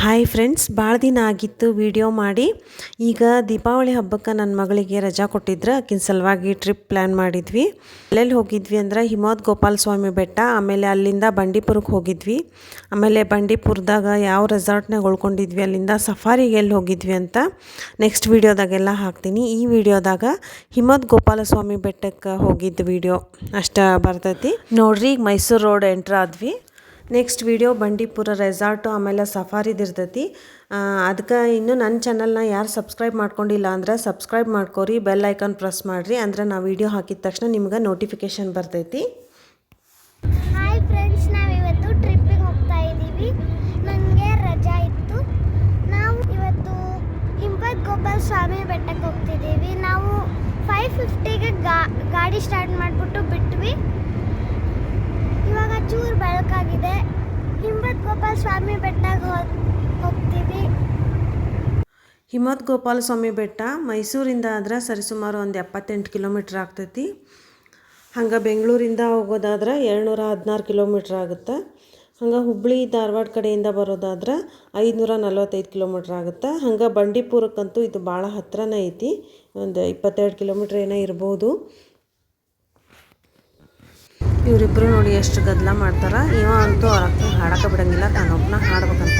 Hi friends ಭಾಳ ದಿನ ಆಗಿತ್ತು ವಿಡಿಯೋ ಮಾಡಿ. ಈಗ ದೀಪಾವಳಿ ಹಬ್ಬಕ್ಕೆ ನನ್ನ ಮಗಳಿಗೆ ರಜಾ ಕೊಟ್ಟಿದ್ರು, ಆಕಿನ ಸಲುವಾಗಿ ಟ್ರಿಪ್ ಪ್ಲ್ಯಾನ್ ಮಾಡಿದ್ವಿ. ಎಲ್ಲೆಲ್ಲಿ ಹೋಗಿದ್ವಿ ಅಂದ್ರೆ ಹಿಮವದ್ ಗೋಪಾಲ ಸ್ವಾಮಿ ಬೆಟ್ಟ, ಆಮೇಲೆ ಅಲ್ಲಿಂದ ಬಂಡೀಪುರಕ್ಕೆ ಹೋಗಿದ್ವಿ. ಆಮೇಲೆ ಬಂಡೀಪುರದಾಗ ಯಾವ ರೆಸಾರ್ಟ್ನಾಗ ಉಳ್ಕೊಂಡಿದ್ವಿ, ಅಲ್ಲಿಂದ ಸಫಾರಿಗೆ ಎಲ್ಲಿ ಹೋಗಿದ್ವಿ ಅಂತ ನೆಕ್ಸ್ಟ್ ವೀಡಿಯೋದಾಗೆಲ್ಲ ಹಾಕ್ತೀನಿ. ಈ ವಿಡಿಯೋದಾಗ ಹಿಮಾದ್ ಗೋಪಾಲ ಸ್ವಾಮಿ ಬೆಟ್ಟಕ್ಕೆ ಹೋಗಿದ್ದ ವಿಡಿಯೋ ಅಷ್ಟ ಬರ್ತೈತಿ. ನೋಡ್ರಿ ಈಗ ಮೈಸೂರು ರೋಡ್ ಎಂಟ್ರ್ ಆದ್ವಿ. ನೆಕ್ಸ್ಟ್ ವಿಡಿಯೋ ಬಂಡೀಪುರ ರೆಸಾರ್ಟು ಆಮೇಲೆ ಸಫಾರಿದು ಇರ್ತೈತಿ. ಅದಕ್ಕೆ ಇನ್ನೂ ನನ್ನ ಚಾನಲ್ನ ಯಾರು ಸಬ್ಸ್ಕ್ರೈಬ್ ಮಾಡ್ಕೊಂಡಿಲ್ಲ ಅಂದ್ರೆ ಸಬ್ಸ್ಕ್ರೈಬ್ ಮಾಡ್ಕೋರಿ ಬೆಲ್ ಐಕಾನ್ ಪ್ರೆಸ್ ಮಾಡಿರಿ, ಅಂದ್ರೆ ನಾವು ವಿಡಿಯೋ ಹಾಕಿದ ತಕ್ಷಣ ನಿಮ್ಗೆ ನೋಟಿಫಿಕೇಶನ್ ಬರ್ತೈತಿ. ಹಾಯ್ ಫ್ರೆಂಡ್ಸ್ ನಾವು ಇವತ್ತು ಟ್ರಿಪ್ಪಿಗೆ ಹೋಗ್ತಾ ಇದ್ದೀವಿ. ನನಗೆ ರಜಾ ಇತ್ತು. ನಾವು ಇವತ್ತು ಹಿಂಪತ್ ಸ್ವಾಮಿ ಬೆಟ್ಟಕ್ಕೆ ಹೋಗ್ತಿದ್ದೀವಿ. ನಾವು ಫೈವ್ ಫಿಫ್ಟಿಗೆ ಗಾಡಿ ಸ್ಟಾರ್ಟ್ ಮಾಡಿಬಿಟ್ಟು ಬಿಟ್ವಿ. ಇವಾಗ ಚೂರು ಬೆಳಕಾಗಿದೆ. ಹಿಮ್ಮತ್ ಗೋಪಾಲ ಸ್ವಾಮಿ ಬೆಟ್ಟಕ್ಕೆ ಹೋಗ್ ಹೋಗ್ತೀವಿ. ಹಿಮ್ಮತ್ ಗೋಪಾಲ ಸ್ವಾಮಿ ಬೆಟ್ಟ ಮೈಸೂರಿಂದ ಆದ್ರೆ ಸರಿಸುಮಾರು ಒಂದು ಎಪ್ಪತ್ತೆಂಟು ಕಿಲೋಮೀಟ್ರ್ ಆಗ್ತೈತಿ. ಹಂಗೆ ಬೆಂಗಳೂರಿಂದ ಹೋಗೋದಾದ್ರೆ ಏಳ್ನೂರ ಹದಿನಾರು ಕಿಲೋಮೀಟ್ರ್ ಆಗುತ್ತೆ. ಹಂಗೆ ಹುಬ್ಬಳ್ಳಿ ಧಾರವಾಡ ಕಡೆಯಿಂದ ಬರೋದಾದ್ರೆ ಐದುನೂರ ನಲ್ವತ್ತೈದು ಕಿಲೋಮೀಟ್ರ್ ಆಗುತ್ತೆ. ಹಂಗೆ ಬಂಡೀಪುರಕ್ಕಂತೂ ಇದು ಭಾಳ ಹತ್ರನೇ ಐತಿ. ಒಂದು ಇಪ್ಪತ್ತೆರಡು ಕಿಲೋಮೀಟ್ರ್ ಏನೋ ಇರ್ಬೋದು. ಇವರಿಬ್ಬರು ನೋಡಿ ಎಷ್ಟು ಗದ್ದಲ ಮಾಡ್ತಾರ. ಇವ ಅಂತೂ ಅವ್ರ ಹಾಡಕ್ಕೆ ಬಿಡಂಗಿಲ್ಲ. ತಾನೊಬ್ಬನ ಹಾಡ್ಬೇಕಂತಾನ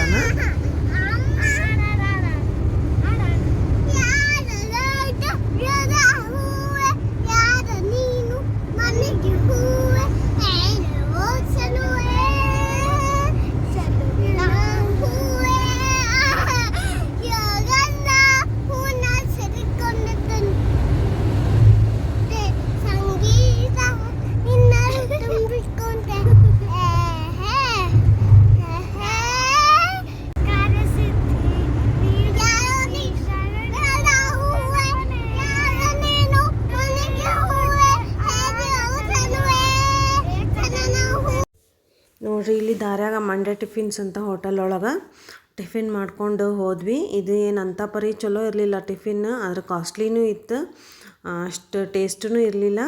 ನೋಡ್ರಿ, ಇಲ್ಲಿ ದಾರ್ಯಾಗ ಮಂಡ್ಯ ಟಿಫಿನ್ಸ್ ಅಂತ ಹೋಟೆಲ್ ಒಳಗೆ ಟಿಫಿನ್ ಮಾಡ್ಕೊಂಡು ಹೋದ್ವಿ. ಇದು ಏನು ಅಂತ ಪರಿ ಚಲೋ ಇರಲಿಲ್ಲ ಟಿಫಿನ್ ಅದ್ರ ಕಾಸ್ಟ್ಲಿನೂ ಇತ್ತು ಅಷ್ಟು ಟೇಸ್ಟೂ ಇರಲಿಲ್ಲ.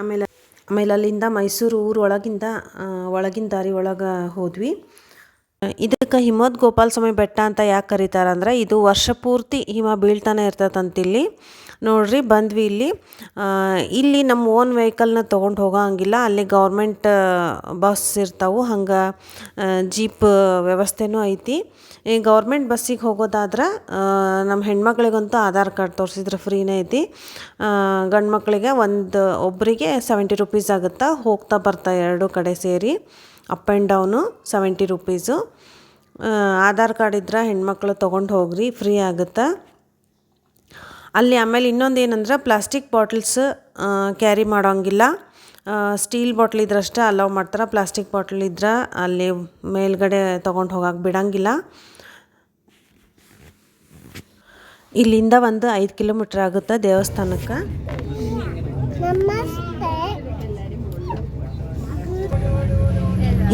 ಆಮೇಲೆ ಆಮೇಲೆ ಅಲ್ಲಿಂದ ಮೈಸೂರು ಊರು ಒಳಗಿಂದ ಒಳಗಿನ ದಾರಿ ಒಳಗೆ ಹೋದ್ವಿ. ಇದಕ್ಕೆ ಹಿಮದ್ ಗೋಪಾಲ ಸ್ವಾಮಿ ಬೆಟ್ಟ ಅಂತ ಯಾಕೆ ಕರೀತಾರೆ ಅಂದ್ರೆ ಇದು ವರ್ಷ ಪೂರ್ತಿ ಹಿಮ ಬೀಳ್ತಾನೆ ಇರ್ತದಂತಿಲ್ಲಿ ನೋಡ್ರಿ, ಬಂದ್ವಿ ಇಲ್ಲಿ. ಇಲ್ಲಿ ನಮ್ಮ ಓನ್ ವೆಹಿಕಲ್ನ ತೊಗೊಂಡು ಹೋಗೋ ಹಂಗಿಲ್ಲ ಅಲ್ಲಿ ಗೌರ್ಮೆಂಟ್ ಬಸ್ ಇರ್ತಾವೆ. ಹಂಗೆ ಜೀಪ್ ವ್ಯವಸ್ಥೆನೂ ಐತಿ. ಈ ಗೌರ್ಮೆಂಟ್ ಬಸ್ಸಿಗೆ ಹೋಗೋದಾದ್ರೆ ನಮ್ಮ ಹೆಣ್ಮಕ್ಳಿಗಂತೂ ಆಧಾರ್ ಕಾರ್ಡ್ ತೋರಿಸಿದ್ರೆ ಫ್ರೀನೇ ಐತಿ. ಗಂಡು ಮಕ್ಕಳಿಗೆ ಒಂದು ಒಬ್ಬರಿಗೆ ಸೆವೆಂಟಿ ರುಪೀಸ್ ಆಗುತ್ತೆ? ಹೋಗ್ತಾ ಬರ್ತಾ ಎರಡು ಕಡೆ ಸೇರಿ. Up and down seventy rupees Aadhaar card ಇದ್ರೆ ಹೆಣ್ಮಕ್ಳು ತೊಗೊಂಡು ಹೋಗ್ರಿ, ಫ್ರೀ ಆಗುತ್ತೆ? ಅಲ್ಲಿ ಆಮೇಲೆ ಇನ್ನೊಂದು ಏನಂದ್ರೆ ಪ್ಲಾಸ್ಟಿಕ್ ಬಾಟಲ್ಸ್ ಕ್ಯಾರಿ ಮಾಡೋಂಗಿಲ್ಲ. ಸ್ಟೀಲ್ ಬಾಟ್ಲ್ ಇದ್ರಷ್ಟೇ ಅಲೌ ಮಾಡ್ತಾರೆ. ಪ್ಲಾಸ್ಟಿಕ್ ಬಾಟ್ಲ್ ಇದ್ರೆ ಅಲ್ಲಿ ಮೇಲ್ಗಡೆ ತೊಗೊಂಡು ಹೋಗಕ್ಕೆ ಬಿಡಂಗಿಲ್ಲ. ಇಲ್ಲಿಂದ ಒಂದು ಐದು ಕಿಲೋಮೀಟ್ರ್ ಆಗುತ್ತೆ ದೇವಸ್ಥಾನಕ್ಕೆ.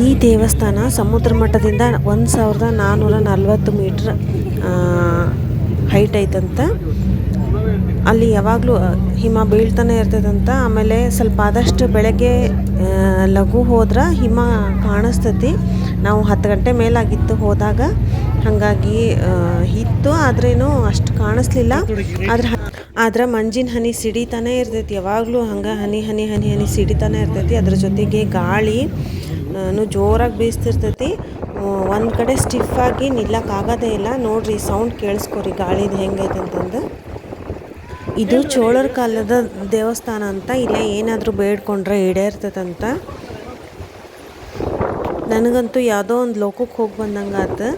ಈ ದೇವಸ್ಥಾನ ಸಮುದ್ರ ಮಟ್ಟದಿಂದ ಒಂದು ಸಾವಿರದ ನಾನ್ನೂರ ನಲ್ವತ್ತು ಮೀಟ್ರ್ ಹೈಟ್ ಐತಂತ. ಅಲ್ಲಿ ಯಾವಾಗಲೂ ಹಿಮ ಬೀಳ್ತಾನೆ ಇರ್ತದಂತ. ಆಮೇಲೆ ಸ್ವಲ್ಪ ಆದಷ್ಟು ಬೆಳಗ್ಗೆ ಲಘು ಹೋದ್ರೆ ಹಿಮ ಕಾಣಿಸ್ತತಿ. ನಾವು ಹತ್ತು ಗಂಟೆ ಮೇಲಾಗಿತ್ತು ಹೋದಾಗ. ಹಾಗಾಗಿ ಇತ್ತು ಆದ್ರೇನು ಅಷ್ಟು ಕಾಣಿಸ್ಲಿಲ್ಲ. ಆದ್ರೆ ಆದ್ರೆ ಮಂಜಿನ ಹನಿ ಸಿಡಿತಾನೆ ಇರ್ತೈತಿ. ಯಾವಾಗಲೂ ಹಂಗೆ ಹನಿ ಹನಿ ಹನಿ ಹನಿ ಸಿಡಿತಾನೆ ಇರ್ತೈತಿ. ಅದ್ರ ಜೊತೆಗೆ ಗಾಳಿ ಜೋರಾಗಿ ಬೀಸ್ತಿರ್ತೈತಿ. ಒಂದು ಕಡೆ ಸ್ಟಿಫ್ ಆಗಿ ನಿಲ್ಲಕ್ಕಾಗೋದೇ ಇಲ್ಲ. ನೋಡ್ರಿ ಸೌಂಡ್ ಕೇಳಿಸ್ಕೊರಿ ಗಾಳಿದು ಹೆಂಗೈತೆ ಅಂತಂದು ಇದು ಚೋಳರ ಕಾಲದ ದೇವಸ್ಥಾನ ಅಂತ. ಇಲ್ಲೇ ಏನಾದರೂ ಬೇಡ್ಕೊಂಡ್ರೆ ಈಡೇರ್ತದಂತ. ನನಗಂತೂ ಯಾವುದೋ ಒಂದು ಲೋಕಕ್ಕೆ ಹೋಗಿ ಬಂದಂಗೆ ಆತು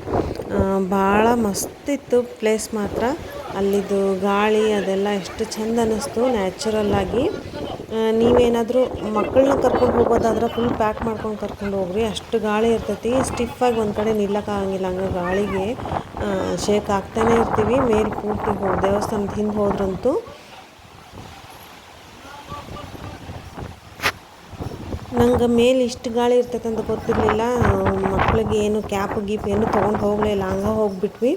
ಭಾಳ ಮಸ್ತಿತ್ತು ಪ್ಲೇಸ್ ಮಾತ್ರ. ಅಲ್ಲಿದು ಗಾಳಿ ಅದೆಲ್ಲ ಎಷ್ಟು ಚಂದ ಅನ್ನಿಸ್ತು ನ್ಯಾಚುರಲ್ ಆಗಿ. ಆ, ನೀವೇನಾದರೂ ಮಕ್ಕಳನ್ನ ಕರ್ಕೊಂಡು ಹೋಗೋದಾದ್ರೆ ಫುಲ್ ಪ್ಯಾಕ್ ಮಾಡ್ಕೊಂಡು ಕರ್ಕೊಂಡು ಹೋಗ್ರಿ. ಅಷ್ಟು ಗಾಳಿ ಇರ್ತೈತಿ. ಆಗಿ ಒಂದು ಕಡೆ ನಿಲ್ಲಕ್ಕಾಗಂಗಿಲ್ಲ ಹಂಗೆ ಗಾಳಿಗೆ ಶೇಕ್ ಆಗ್ತಾನೆ ಇರ್ತೀವಿ. ಮೇಲೆ ಪೂರ್ತಿ ದೇವಸ್ಥಾನದ ಹಿಂದೆ ಹೋದ್ರಂತೂ ನಂಗೆ ಮೇಲೆ ಇಷ್ಟು ಗಾಳಿ ಇರ್ತೈತೆ ಅಂತ ಗೊತ್ತಿರಲಿಲ್ಲ. ಮಕ್ಳಿಗೆ ಏನು ಕ್ಯಾಪ್, ಗೀಪ್ ಏನು ತೊಗೊಂಡು ಹೋಗಲೇ ಇಲ್ಲ ಹಂಗೆ ಹೋಗಿಬಿಟ್ವಿ.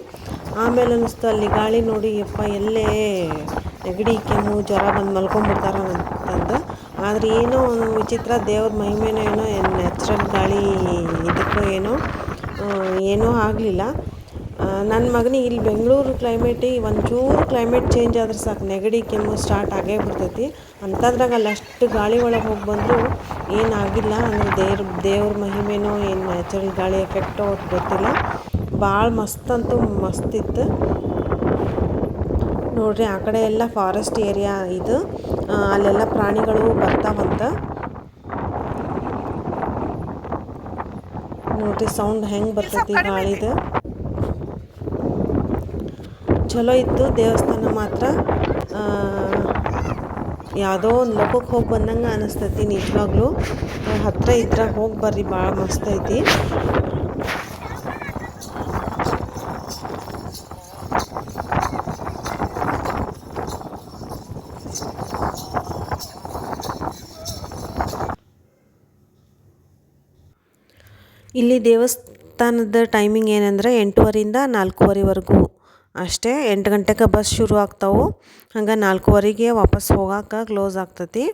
ಆಮೇಲೆ ಅನ್ನಿಸ್ತು ಅಲ್ಲಿ ಗಾಳಿ ನೋಡಿ, ಯಪ್ಪ, ಎಲ್ಲೇ ನೆಗಡಿ, ಕೆಮ್ಮು, ಜ್ವರ ಬಂದು ಮಲ್ಕೊಂಡ್ಬಿಡ್ತಾರ ಅಂತಂದು. ಆದರೆ ಏನೋ ಒಂದು ವಿಚಿತ್ರ ದೇವ್ರ ಮಹಿಮೆನೋ ಏನೋ ನ್ಯಾಚುರಲ್ ಗಾಳಿ ಇದಕ್ಕೋ ಏನೋ ಏನೂ ಆಗಲಿಲ್ಲ. ನನ್ನ ಮಗನಿಗೆ ಇಲ್ಲಿ ಬೆಂಗಳೂರು ಕ್ಲೈಮೇಟಿಗೆ ಒಂಚೂರು ಕ್ಲೈಮೇಟ್ ಚೇಂಜ್ ಆದ್ರೆ ಸಾಕು. ನೆಗಡಿ ಕೆಮ್ಮು ಸ್ಟಾರ್ಟ್ ಆಗೇ ಬಿಡ್ತೈತಿ ಅಂಥದ್ರಾಗ ಅಲ್ಲಿ ಅಷ್ಟು ಗಾಳಿ ಒಳಗೆ ಹೋಗಿ ಬಂದರೂ ಏನಾಗಿಲ್ಲ. ಅಂದರೆ ದೇವ್ರ ದೇವ್ರ ಮಹಿಮೆನೋ ಏನು ನ್ಯಾಚುರಲ್ ಗಾಳಿ ಎಫೆಕ್ಟೋ ಅವ್ರಿಗೆ ಗೊತ್ತಿಲ್ಲ. ಭಾಳ ಮಸ್ತ್ ಅಂತೂ ಮಸ್ತ್ ಇತ್ತು. ನೋಡ್ರಿ, ಆ ಕಡೆ ಎಲ್ಲ ಫಾರೆಸ್ಟ್ ಏರಿಯಾ ಇದು. ಅಲ್ಲೆಲ್ಲ ಪ್ರಾಣಿಗಳು ಬರ್ತಾವಂತ. ನೋಡ್ರಿ ಸೌಂಡ್ ಹೆಂಗೆ ಬರ್ತೈತಿ ಗಾಳಿದು. ಚಲೋ ಇತ್ತು ದೇವಸ್ಥಾನ ಮಾತ್ರ. ಯಾವುದೋ ಒಂದು ಲೋಕಕ್ಕೆ ಹೋಗಿ ಬಂದಂಗೆ ಅನಿಸ್ತೈತಿ ನಿಜವಾಗ್ಲೂ. ಹತ್ತಿರ ಇದ್ರೆ ಹೋಗಿ ಬರ್ರಿ ಭಾಳ ಮಸ್ತ್ ಐತಿ. ಇಲ್ಲಿ ದೇವಸ್ಥಾನದ ಟೈಮಿಂಗ್ ಏನಂದ್ರೆ ಎಂಟೂವರೆಯಿಂದ ನಾಲ್ಕೂವರೆವರೆಗೂ. ಅಷ್ಟೇ ಎಂಟು ಗಂಟೆಗೆ ಬಸ್ ಶುರು ಆಗ್ತಾವೆ. ಹಂಗೆ ನಾಲ್ಕೂವರೆಗೆ ವಾಪಸ್ ಹೋಗಕ್ಕೆ ಕ್ಲೋಸ್ ಆಗ್ತತಿ.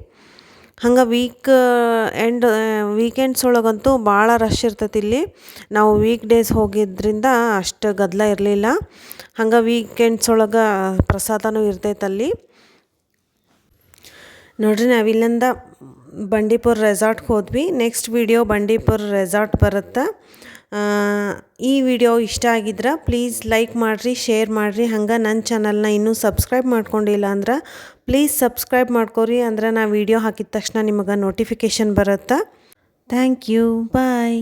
ಹಂಗೆ ವೀಕ್ ಎಂಡ್ ವೀಕೆಂಡ್ಸ್ ಒಳಗಂತೂ ಭಾಳ ರಶ್ ಇರ್ತೈತಿ ಇಲ್ಲಿ. ನಾವು ವೀಕ್ ಡೇಸ್ ಹೋಗಿದ್ದರಿಂದ ಅಷ್ಟು ಗದ್ದಲ ಇರಲಿಲ್ಲ. ಹಂಗೆ ವೀಕೆಂಡ್ಸ್ ಒಳಗೆ ಪ್ರಸಾದನೂ ಇರ್ತೈತಲ್ಲಿ ನೋಡ್ರಿ ನಾವು ಇಲ್ಲಿಂದ ಬಂಡೀಪುರ ರೆಸಾರ್ಟ್ಗೆ ಹೋದ್ವಿ. ನೆಕ್ಸ್ಟ್ ವಿಡಿಯೋ ಬಂಡೀಪುರ ರೆಸಾರ್ಟ್ ಬರುತ್ತೆ. ಈ ವಿಡಿಯೋ ಇಷ್ಟ ಆಗಿದ್ರೆ ಪ್ಲೀಸ್ ಲೈಕ್ ಮಾಡಿರಿ ಶೇರ್ ಮಾಡಿರಿ. ಹಂಗೆ ನನ್ನ ಚಾನಲ್ನ ಇನ್ನೂ ಸಬ್ಸ್ಕ್ರೈಬ್ ಮಾಡ್ಕೊಂಡಿಲ್ಲ ಅಂದ್ರೆ ಪ್ಲೀಸ್ ಸಬ್ಸ್ಕ್ರೈಬ್ ಮಾಡ್ಕೊರಿ ಅಂದ್ರೆ ನಾ ವಿಡಿಯೋ ಹಾಕಿದ ತಕ್ಷಣ ನಿಮಗೆ ನೋಟಿಫಿಕೇಷನ್ ಬರುತ್ತೆ. Thank you bye